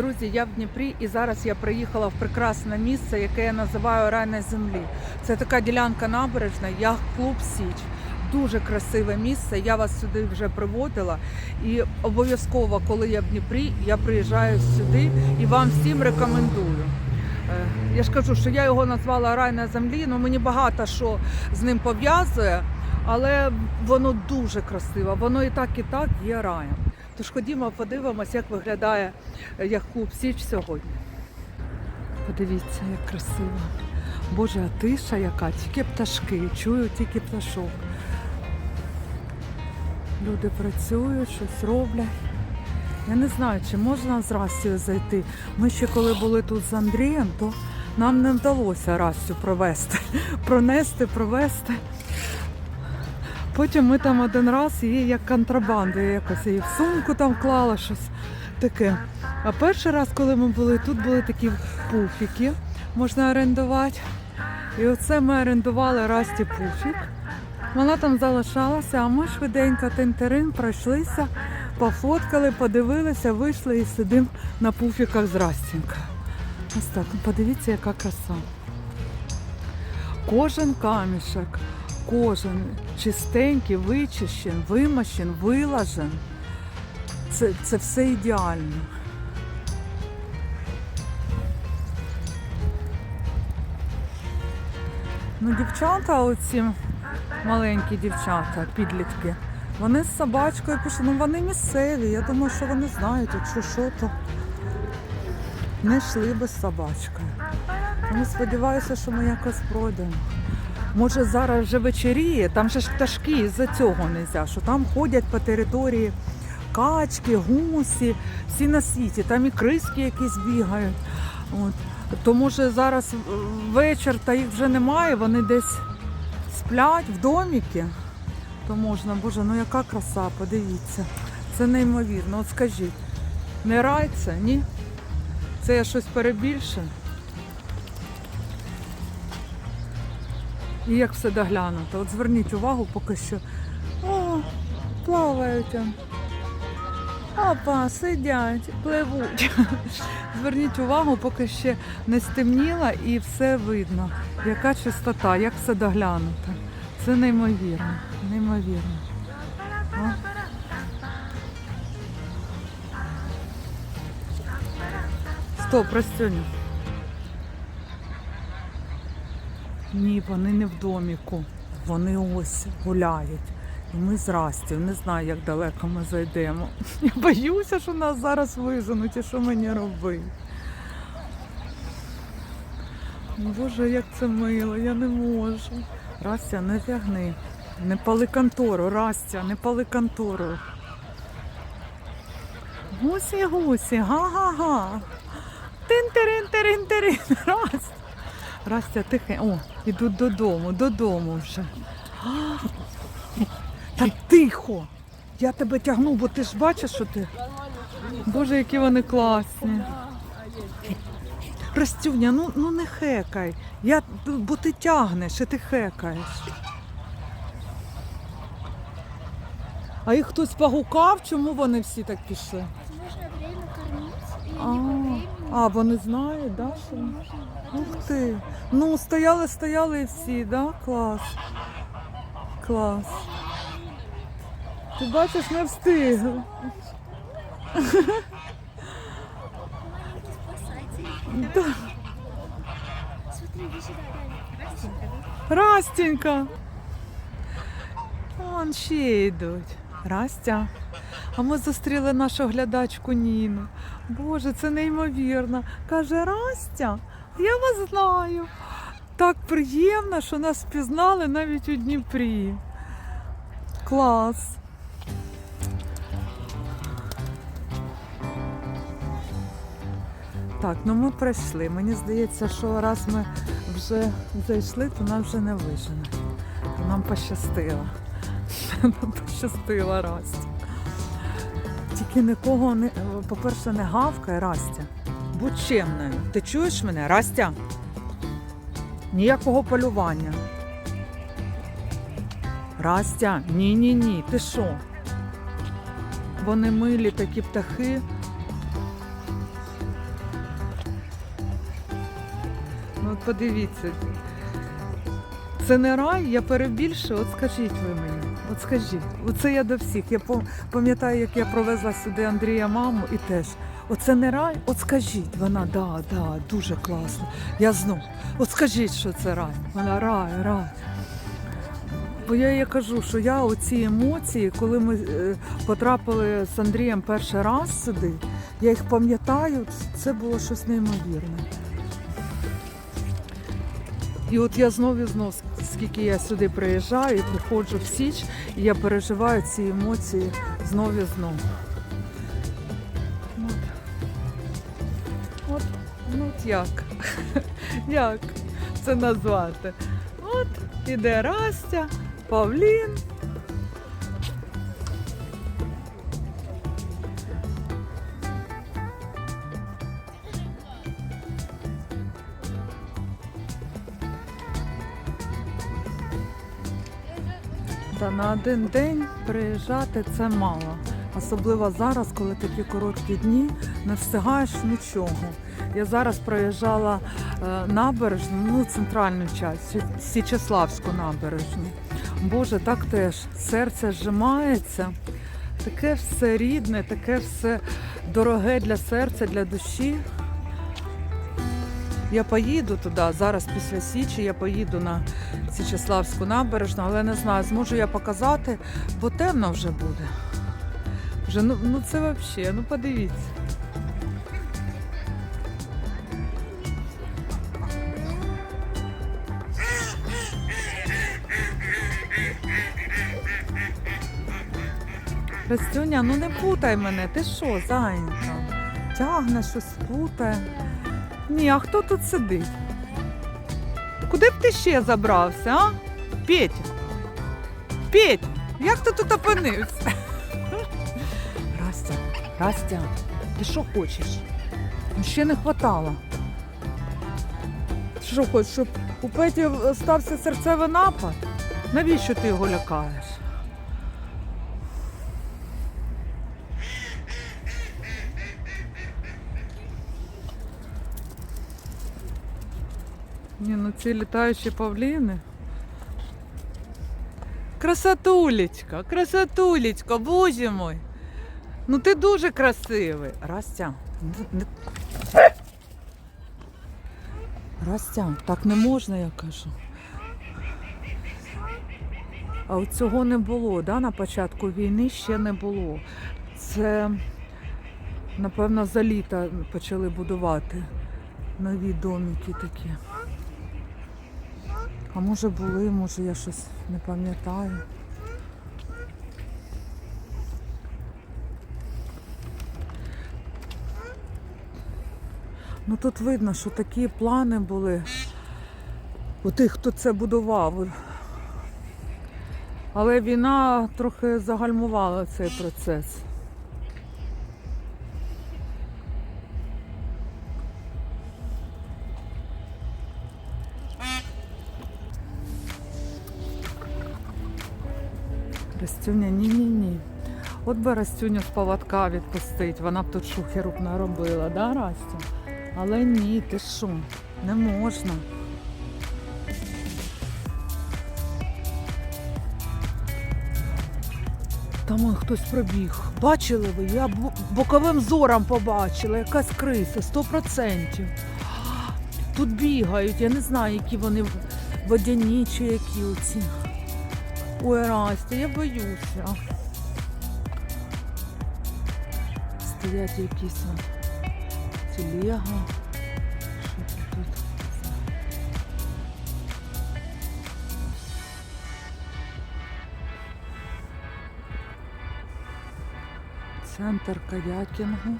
Друзі, я в Дніпрі і зараз я приїхала в прекрасне місце, яке я називаю рай на землі. Це така ділянка набережна, яхт-клуб Січ. Дуже красиве місце. Я вас сюди вже приводила. І обов'язково, коли я в Дніпрі, я приїжджаю сюди і вам всім рекомендую. Е, Я ж кажу, що я його назвала рай на землі. Ну мені багато що з ним пов'язує, але воно дуже красиво. Воно і так, і так є раєм. Тож ходімо, подивимось, як виглядає е, яхт-клуб Січ сьогодні. Подивіться, як красиво. Боже, а тиша яка, тільки пташки, чую тільки пташок. Люди працюють, щось роблять. Я не знаю, чи можна з Растю зайти. Ми ще коли були тут з Андрієм, то нам не вдалося Растю провести, пронести, провести. Потім ми там один раз її як контрабанду, якось її в сумку там клала щось таке. А перший раз, коли ми були, тут були такі пуфіки, можна орендувати. І оце ми орендували Расті пуфік. Вона там залишалася, а ми швиденько тинтерин пройшлися, пофоткали, подивилися, вийшли і сидимо на пуфіках з Растінькою. Ось так, ну подивіться, яка краса. Кожен камішок, кожен чистенький, вичищен, вимащен, вилажен. Це, це все ідеально. Ну, дівчата, оці маленькі дівчата, підлітки, вони з собачкою пішли. Ну вони місцеві. Я думаю, що вони знають, якщо що, то не йшли би з собачкою. Тому сподіваюся, що ми якось пройдемо. Може зараз вже вечеріє, там же ж пташки з-за цього не можна, що там ходять по території качки, гусі, всі на світі, там і криски якісь бігають. От. То може зараз вечір та їх вже немає, вони десь сплять в доміки. То можна, боже, ну яка краса, подивіться. Це неймовірно. От скажіть, не рай це, ні? Це я щось перебільшую. І як все доглянуто. От зверніть увагу поки що. О, плавають. Опа, сидять, пливуть. Зверніть увагу, поки ще не стемніло і все видно. Яка чистота, як все доглянуто. Це неймовірно, неймовірно. О. Стоп, Растюня. Ні, вони не в доміку. Вони ось гуляють. І ми з Растю, не знаю, як далеко ми зайдемо. Я боюся, що нас зараз виженуть і що мені робити. Боже, як це мило, я не можу. Растя, не тягни. Не пали контору, Растя, не пали контору. Гусі, гусі, га-га-га. Тин-тирин-тирин-тирин. Растя. Растя, тихе. О, ідуть додому, додому вже. Та тихо! Я тебе тягну, бо ти ж бачиш, що ти. Боже, які вони класні. Растюня, ну, ну не хекай. Я, бо ти тягнеш і ти хекаєш. А їх хтось погукав, чому вони всі так пішли? Нужно время кормить, и А, не по времени. а вони знають, да, що? Ух ти. Ну, стояли, стояли всі, да? Клас. Клас. Ти бачиш, не встигли. Да. Растенька. Вон ще йдуть. Растя. А ми зустріли нашу глядачку Ніну. Боже, це неймовірно. Каже, Растя, я вас знаю. Так приємно, що нас впізнали навіть у Дніпрі. Клас. Так, ну ми пройшли. Мені здається, що раз ми вже зайшли, то нам вже не виженуть. То нам пощастило. Нам пощастило Расті. Тільки нікого не, по-перше, не гавкає Растя будь чемною. Ти чуєш мене, Растя? Ніякого полювання. Растя, ні-ні ні, ти що? Вони милі такі птахи. Ну от подивіться. Це не рай, я перебільшую, от скажіть ви мені, от скажіть. Оце я до всіх. Я пам'ятаю, як я провезла сюди Андрія маму і теж. Оце не рай? От скажіть. Вона, да, да, дуже класно. Я знов. От скажіть, що це рай. Вона рай, рай. Бо я їй кажу, що я оці емоції, коли ми е, потрапили з Андрієм перший раз сюди, я їх пам'ятаю, це було щось неймовірне. І от я знов і знов, скільки я сюди приїжджаю, приходжу в Січ, і я переживаю ці емоції знов і знов. Як? як це назвати? От іде Растя, Павлін. Та на один день приїжджати це мало. Особливо зараз, коли такі короткі дні, не встигаєш нічого. Я зараз проїжджала е, набережну, ну центральну частину, Січеславську набережну. Боже, так теж серце зжимається. Таке все рідне, таке все дороге для серця, для душі. Я поїду туди, зараз після Січі я поїду на Січеславську набережну, але не знаю, зможу я показати, бо темно вже буде. Вже, ну, ну це взагалі, ну подивіться. Растюня, ну не путай мене, ти що, зайнята? Тягне щось путає. Ні, а хто тут сидить? Куди б ти ще забрався, а? Петя. Петя, як ти тут опинився? Растя, Растя, ти що хочеш? Ну, Ще не хватало. Що хочеш, щоб у Петі стався серцевий напад? Навіщо ти його лякаєш? Ні, ну ці літаючі павліни. Красотулечка, красотулечка, боже мой. Ну ти дуже красивий. Растя. Растя, так не можна, я кажу. А от цього не було, да? на початку війни ще не було. Це, напевно, за літа почали будувати нові домики такі. А може були, може я щось не пам'ятаю. Ну тут видно, що такі плани були у тих, хто це будував. Але війна трохи загальмувала цей процес. Растюня, ні-ні-ні. От би Растюню з поводка відпустить, вона б тут шухеру б наробила, да, Растю? Але ні, ти що, не можна. Там хтось пробіг. Бачили ви? Я бо- боковим зором побачила, якась криса, сто процентів. Тут бігають, я не знаю, які вони водяні чи які оці. Ой, Растя, я боюся. Стоять якісь он телега. Що тут? Центр каякінгу.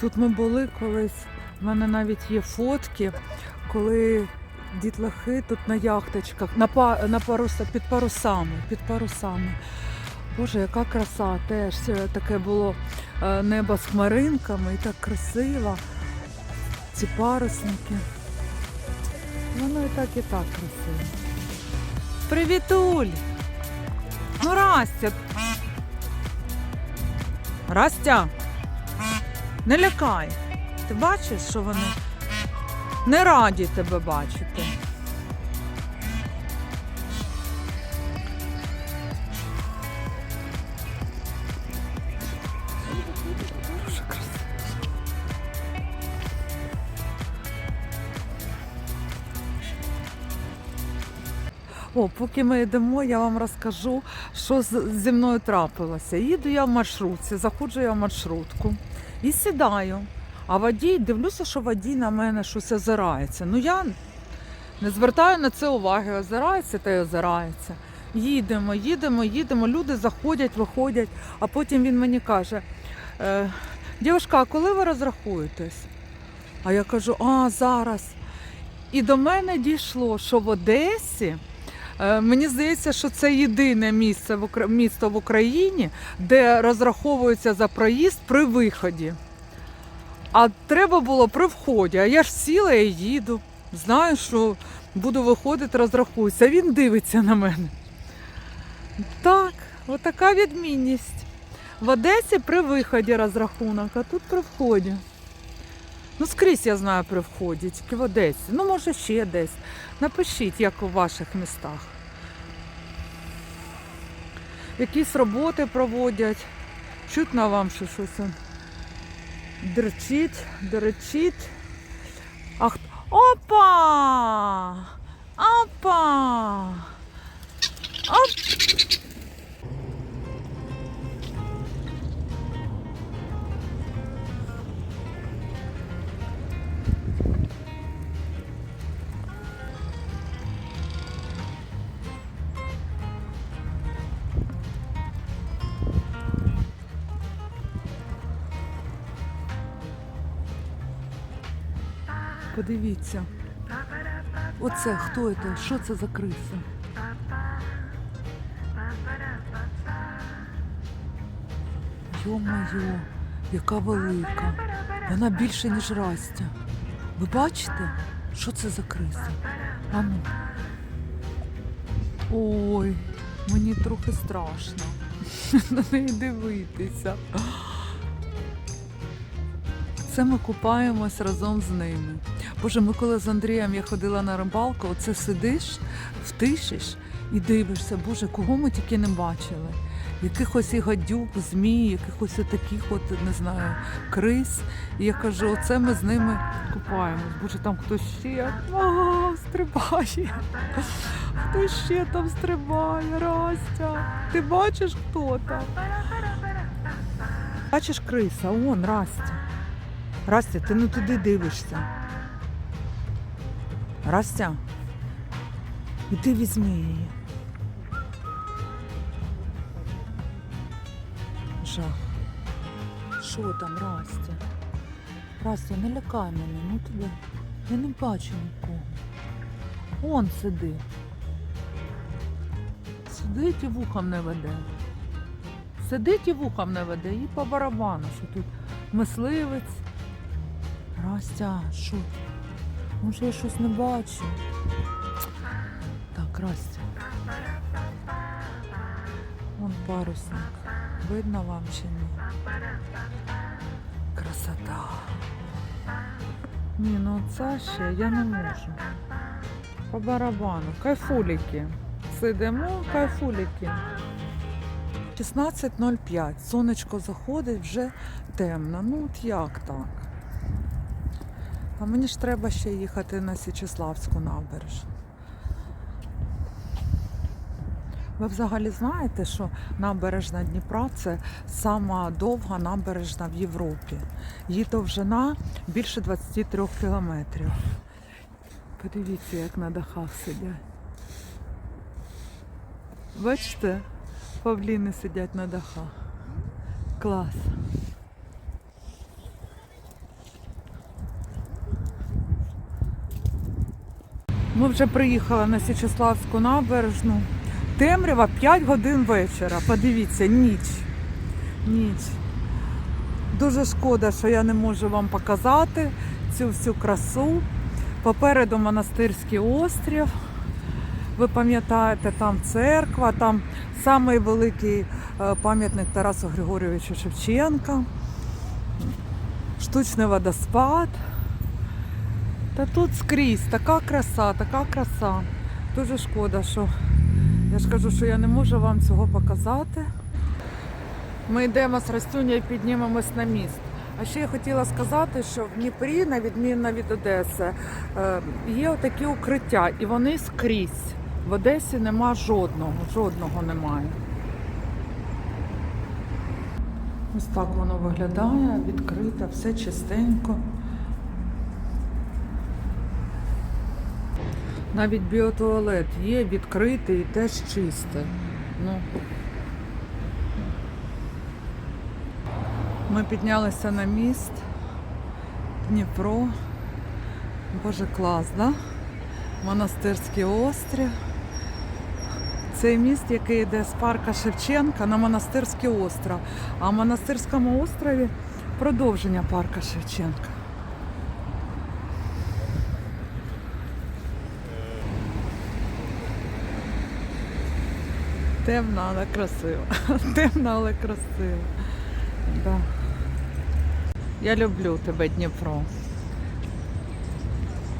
Тут ми були колись. У мене навіть є фотки, коли дітлахи тут на яхточках, на, на паруса, під парусами, під парусами. Боже, яка краса теж таке було е, небо з хмаринками і так красиво. Ці парусники. Воно і так, і так красиво. Привітуль! Ну, Растя! Растя! Не лякай! Ти бачиш, що вони не раді тебе бачити. О, поки ми йдемо, я вам розкажу, що зі мною трапилося. Їду я в маршрутці, заходжу я в маршрутку і сідаю. А водій, дивлюся, що водій на мене щось озирається. Ну я не звертаю на це уваги, озирається та й озирається. Їдемо, їдемо, їдемо, люди заходять, виходять, а потім він мені каже: е, дівчинка, а коли ви розрахуєтесь? А я кажу, а зараз. І до мене дійшло, що в Одесі. Е, Мені здається, що це єдине місце в місто в Україні, де розраховується за проїзд при виході. А треба було при вході. А я ж сіла і їду. Знаю, що буду виходити, розрахуюся. Він дивиться на мене. Так, отака відмінність. В Одесі при виході розрахунок, а тут при вході. Ну, скрізь я знаю при вході, тільки в Одесі. Ну, може, ще десь. Напишіть, як у ваших містах. Якісь роботи проводять. Чутно вам, що щось он дрочить, дрочить. Ах, опа! Опа! Оп! Подивіться. Оце хто це? Що це за криса? Йо-моє, яка велика. Вона більше, ніж Растя. Ви бачите, що це за криса? Ану. Ой, мені трохи страшно на неї дивитися. Це ми купаємось разом з ними. Боже, ми коли з Андрієм я ходила на рибалку, оце сидиш, втишиш і дивишся, Боже, кого ми тільки не бачили. Якихось і гадюк, змій, якихось таких, от, не знаю, крис. І я кажу, оце ми з ними купаємось. Боже, там хтось ще а, стрибає. Хто ще там стрибає, Растя? Ти бачиш, хто там? Бачиш криса, он, Растя. Растя, ти не туди дивишся. Растя, іди візьми її. Жах. Що там, Растя? Растя, не лякай мене, ну тебе. Я не бачу нікого. Он сиди. Сидить і вухом не веде. Сидить і вухом не веде, і по барабану, що тут мисливець. Растя, що? Може я щось не бачу. Так, Растя. Вон парусник. Видно вам чи ні? Красота. Ні, ну це ще я не можу. По барабану. Кайфуліки. Сидимо, кайфуліки. 16.05. Сонечко заходить, вже темно. Ну от як так? А мені ж треба ще їхати на Січеславську набережну. Ви взагалі знаєте, що набережна Дніпра це сама довга набережна в Європі. Її довжина більше 23 кілометрів. Подивіться, як на дахах сидять. Бачите, павліни сидять на дахах. Клас. Ми вже приїхали на Січеславську набережну. Темрява 5 годин вечора. Подивіться, ніч. Ніч. Дуже шкода, що я не можу вам показати цю всю красу. Попереду монастирський острів. Ви пам'ятаєте, там церква, там самий великий е, пам'ятник Тарасу Григорьовичу Шевченка, штучний водоспад. Та тут скрізь така краса, така краса. Дуже шкода, що я ж кажу, що я не можу вам цього показати. Ми йдемо з Растюня і піднімемось на міст. А ще я хотіла сказати, що в Дніпрі, на відміну від Одеси, е, є отакі укриття, і вони скрізь. В Одесі нема жодного, жодного немає. Ось так воно виглядає, відкрите, все чистенько. Навіть біотуалет є відкритий і теж чистий. Ну. Ми піднялися на міст Дніпро. Боже, клас, да? Монастирський острів. Цей міст, який йде з парка Шевченка на Монастирський остров. А в Монастирському острові продовження парка Шевченка. Темна, але красива. Темна, але красива. Да. Я люблю тебе, Дніпро.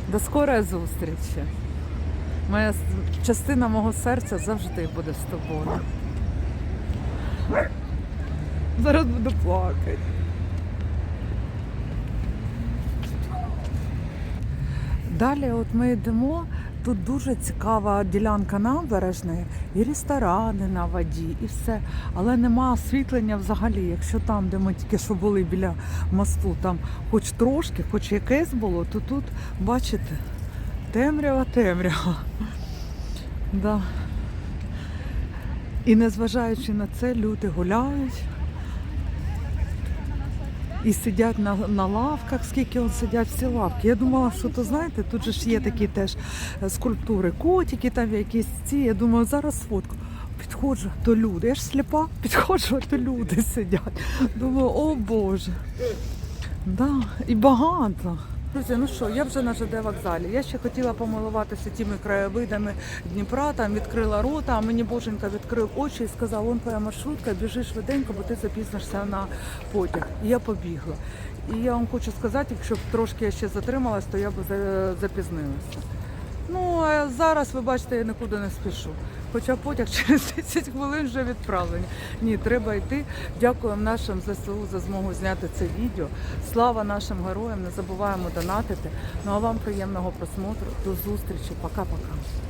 До скорої зустрічі. Моя частина мого серця завжди буде з тобою. Зараз буду плакати. Далі от ми йдемо. Тут дуже цікава ділянка набережної, і ресторани на воді, і все. Але нема освітлення взагалі. Якщо там, де ми тільки що були біля мосту, там хоч трошки, хоч якесь було, то тут, бачите, темрява, темрява. Да. І незважаючи на це, люди гуляють. І сидять на, на лавках, скільки от сидять всі лавки. Я думала, що то знаєте, тут же ж є такі теж е, скульптури, котики там якісь ці. Я думаю, зараз фотку. Підходжу, то люди. Я ж сліпа, підходжу, то люди сидять. Думаю, о Боже. Да, і багато. Друзі, ну що, я вже на ЖД вокзалі. Я ще хотіла помилуватися тими краєвидами Дніпра, там відкрила рота, а мені Боженька відкрив очі і сказав, вон твоя маршрутка, біжи швиденько, бо ти запізнишся на потяг. І я побігла. І я вам хочу сказати, якщо б трошки я ще затрималась, то я б запізнилася. Ну, а зараз, ви бачите, я нікуди не спішу. Хоча потяг через 10 хвилин вже відправлені. Ні, треба йти. Дякуємо нашим ЗСУ за змогу зняти це відео. Слава нашим героям, не забуваємо донатити. Ну а вам приємного просмотру. До зустрічі. Пока-пока.